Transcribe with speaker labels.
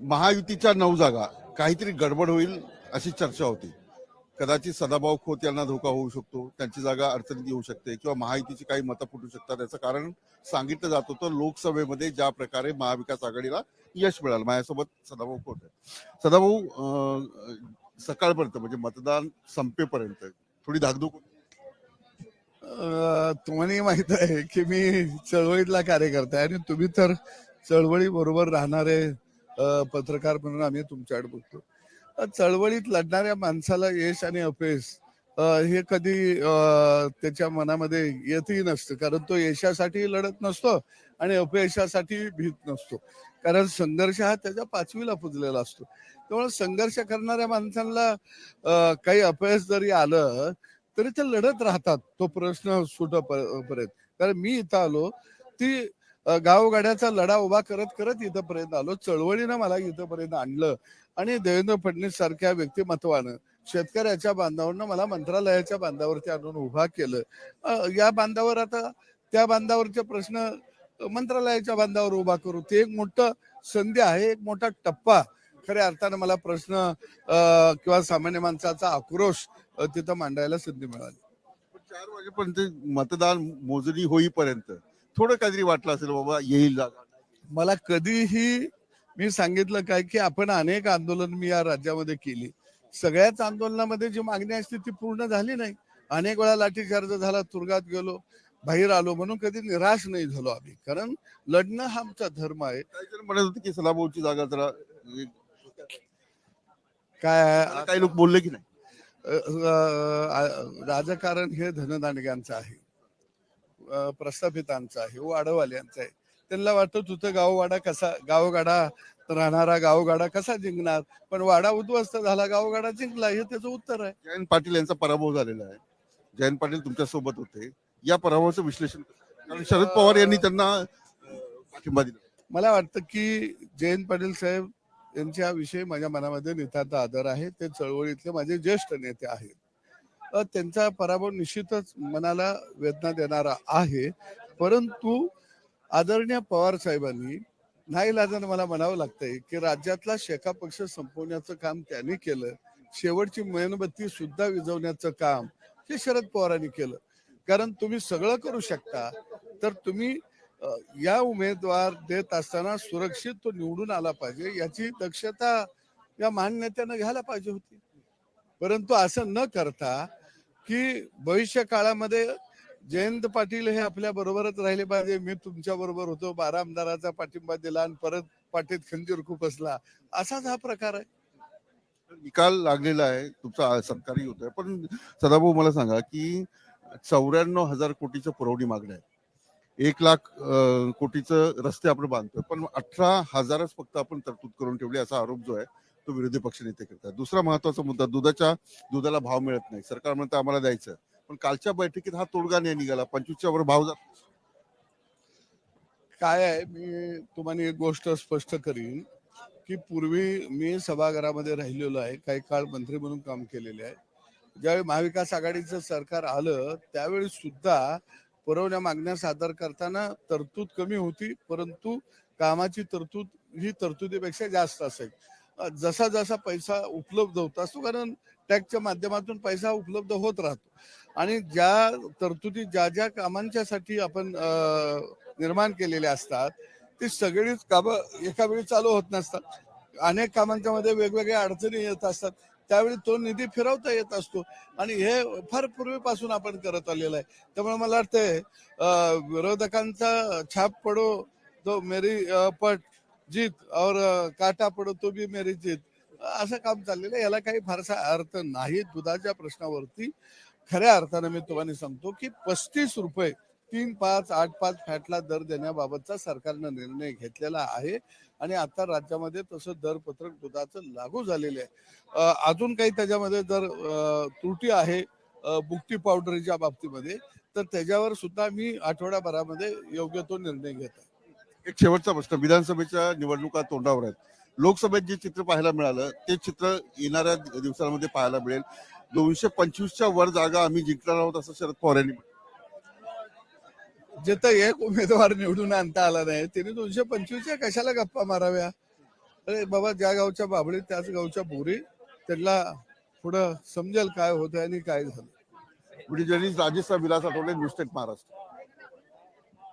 Speaker 1: महायुतीच्या नऊ जागा काहीतरी गडबड होईल अशी चर्चा होती. कदाचित सदाभाऊ खोत यांना धोका होऊ शकतो त्यांची जागा अडचणीत येऊ शकते किंवा महायुतीची काही मतं फुटू शकतात याचं कारण सांगितलं जात होतं लोकसभेमध्ये ज्या प्रकारे महाविकास आघाडीला यश मिळालं. माझ्यासोबत सदाभाऊ खोत आहे सदाभाऊ सकाळपर्यंत म्हणजे मतदान संपेपर्यंत थोडी धाकधूक
Speaker 2: तुम्हाला माहीत आहे की मी चळवळीतला कार्यकर्ता आहे आणि तुम्ही तर चळवळी बरोबर राहणारे पत्रकार म्हणून आम्ही तुमच्याकडे बघतो. चळवळीत लढणाऱ्या माणसाला यश आणि अपयश हे कधी त्याच्या मनामध्ये येतही नसतं. कारण तो यशासाठी लढत नसतो आणि अपयशासाठी भीत नसतो. कारण संघर्ष हा त्याच्या पाचवीला पुजलेला असतो. त्यामुळे संघर्ष करणाऱ्या माणसांना काही अपयश जरी आलं तरी ते लढत राहतात. तो प्रश्न सुटपर्यंत. कारण मी इथं आलो ती गावगाड्याचा लढा उभा करत करत इथंपर्यंत आलो. चळवळीनं मला इथंपर्यंत आणलं आणि देवेंद्र फडणवीस सारख्या व्यक्तिमत्वानं शेतकऱ्याच्या बांधावरनं मला मंत्रालयाच्या बांधावरती आणून उभा केलं. या बांधावर आता त्या बांधावरचे प्रश्न मंत्रालयाच्या बांधावर उभा करू. ते एक मोठं संधी आहे एक मोठा टप्पा. खऱ्या अर्थानं मला प्रश्न किंवा सामान्य माणसाचा आक्रोश तिथं मांडायला संधी मिळाली.
Speaker 1: चार वाजेपर्यंत मतदान मोजणी होईपर्यंत थोडं काहीतरी वाटलं असेल बाबा येईल जागा.
Speaker 2: मला कधीही मी सांगितलं काय की आपण अनेक आंदोलन मी या राज्यामध्ये केली. सगळ्याच आंदोलनामध्ये जी मागणी असते ती पूर्ण झाली नाही. अनेक वेळा लाठीचार्ज झाला तुरुंगात गेलो बाहेर आलो म्हणून कधी निराश नाही झालो आम्ही. कारण लढणं हा आमचा धर्म आहे.
Speaker 1: म्हणत होते की सदाभाऊची जागा जरा
Speaker 2: काय?
Speaker 1: काही लोक बोलले की नाही.
Speaker 2: राजकारण हे धनदांडग्यांचं आहे. प्रस्थापितांचं आहे. वाडवाल्यांचं आहे. त्यांना वाटतं तुझं गाववाडा कसा गावगाडा राहणारा गावगाडा कसा जिंकणार? पण वाडा उद्ध्वस्त झाला गावगाडा जिंकला हे त्याचं उत्तर आहे.
Speaker 1: जयंत पाटील यांचा पराभव झालेला आहे. जयंत पाटील तुमच्यासोबत होते. या पराभवाचं विश्लेषण करा. कारण शरद पवार यांनी त्यांना पाठिंबा दिला.
Speaker 2: मला वाटतं की जयंत पाटील साहेब यांच्याविषयी माझ्या मनामध्ये नितांत आदर आहे. ते चळवळीतले माझे ज्येष्ठ नेते आहेत. त्यांचा पराभव निश्चितच मनाला वेदना देणारा आहे. परंतु आदरणीय पवार साहेबांनी नाईलाजानं मला म्हणावं लागतंय की राज्यातला शेका पक्ष संपवण्याचं काम त्यांनी केलं. शेवटची मेणबत्ती सुद्धा विझवण्याचं काम हे शरद पवारांनी केलं. कारण तुम्ही सगळं करू शकता तर तुम्ही या उमेदवार देत असताना सुरक्षित तो निवडून आला पाहिजे याची दक्षता या महान नेत्यानं घ्यायला पाहिजे होती. परंतु असं न करता की भविष्य काळामध्ये जयंत पाटील हे आपल्या बरोबरच राहिले पाहिजे. मी तुमच्या बरोबर होतो. बारा आमदाराचा पाठिंबा दिला आणि परत पाठीत खंजीर असला. असाच हा प्रकार आहे.
Speaker 1: निकाल लागलेला आहे. तुमचा सरकारी होतोय पण सदाभाऊ मला सांगा की चौऱ्याण्णव हजार कोटीचं पुरवणी मागण्या आहे एक लाख कोटीचं रस्ते आपण बांधतोय. पण अठरा हजारच फक्त आपण तरतूद करून ठेवली असा आरोप जो आहे तो विरोधी पक्षनेते करतात. दुसरा महत्त्वाचा मुद्दा दुधाच्या दुधाला भाव मिळत नाही. सरकार म्हणतं आम्हाला द्यायचं. पण कालच्या बैठकीत हा तोडगा नाही निघाला. पंचवीसच्या वर भाव जात.
Speaker 2: काय आहे मी तुम्हाला एक गोष्ट स्पष्ट करीन की पूर्वी मी सभागृहामध्ये राहिलेलो आहे काही काळ मंत्री म्हणून काम केलेले आहे. ज्यावेळी महाविकास आघाडीचं सरकार आलं त्यावेळी सुद्धा पुरवण्या मागण्या सादर करताना तरतूद कमी होती परंतु कामाची तरतूद ही तरतुदीपेक्षा जास्त असेल. जसा जसा पैसा उपलब्ध होत असतो कारण टॅक्सच्या माध्यमातून पैसा उपलब्ध होत राहतो. आणि ज्या तरतुदी ज्या ज्या कामांच्यासाठी आपण निर्माण केलेले असतात ती सगळीच कामं एका वेळी चालू होत नसतात. अनेक कामांच्या मध्ये वेगवेगळ्या अडचणी येत असतात. त्यावेळी तो निधी फिरवता येत असतो. आणि हे फार पूर्वीपासून आपण करत आलेलं आहे. त्यामुळे मला वाटतंय विरोधकांचा छाप पडो तो मेरी पट जीत और काटा पडो तो भी मेरी जीत. असं काम चाललेलं आहे. याला काही फारसा अर्थ नाही दुधाच्या प्रश्नावरती. खऱ्या अर्थानं मी तुम्हाला सांगतो की पस्तीस रुपये तीन पाच आठ पाच फॅटला दर देण्याबाबतचा सरकारनं निर्णय घेतलेला आहे. आणि आता राज्यामध्ये तसं दरपत्रक दुधाचं लागू झालेलं आहे. अजून काही त्याच्यामध्ये जर त्रुटी आहे बुकटी पावडरच्या बाबतीमध्ये तर त्याच्यावर सुद्धा मी आठवड्याभरामध्ये योग्य तो निर्णय घेत आहे
Speaker 1: एक शेवटचा प्रश्न. विधानसभेच्या निवडणुका तोंडावर आहेत. लोकसभेत जे चित्र पाहायला मिळालं ते चित्र येणाऱ्या दिवसांमध्ये पाहायला मिळेल. दोनशे पंचवीसच्या वर जागा आम्ही जिंकणार आहोत असं शरद पवार यांनी म्हटलं.
Speaker 2: जिथं एक उमेदवार निवडून आणता आला नाही. त्याने दोनशे पंचवीसच्या कशाला गप्पा माराव्या? अरे बाबा ज्या गावच्या बाबळी त्याच गावच्या बोरी त्यांना पुढं समजेल काय होतं आणि काय झालं.
Speaker 1: म्हणजे ज्यांनी राजेशचा विलास आठवले न्यूज महाराष्ट्र.